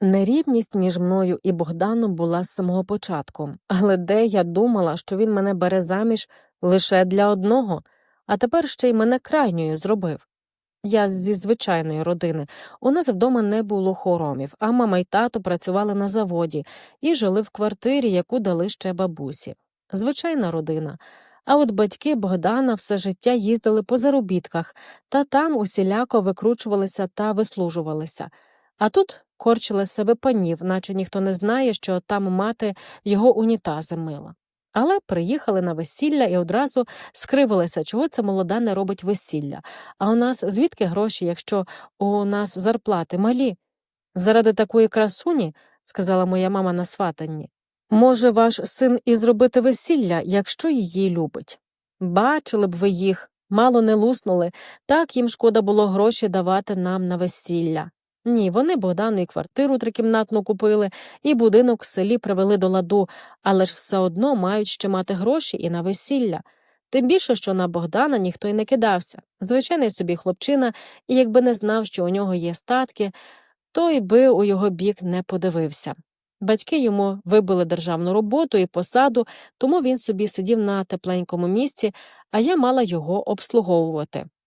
Нерівність між мною і Богданом була з самого початку, але де я думала, що він мене бере заміж лише для одного, а тепер ще й мене крайньою зробив. Я зі звичайної родини. У нас вдома не було хоромів, а мама й тато працювали на заводі і жили в квартирі, яку дали ще бабусі. Звичайна родина. А от батьки Богдана все життя їздили по заробітках, та там усіляко викручувалися та вислужувалися. А тут корчили себе панів, наче ніхто не знає, що там мати його унітази мила. Але приїхали на весілля і одразу скривилися, чого це молода не робить весілля. А у нас звідки гроші, якщо у нас зарплати малі? Заради такої красуні, сказала моя мама на сватанні, може ваш син і зробити весілля, якщо її любить. Бачили б ви їх, мало не луснули, так їм шкода було гроші давати нам на весілля. Ні, вони Богдану і квартиру трикімнатну купили, і будинок в селі привели до ладу, але ж все одно мають ще мати гроші і на весілля. Тим більше, що на Богдана ніхто й не кидався. Звичайний собі хлопчина, і якби не знав, що у нього є статки, то й би у його бік не подивився. Батьки йому вибили державну роботу і посаду, тому він собі сидів на тепленькому місці, а я мала його обслуговувати.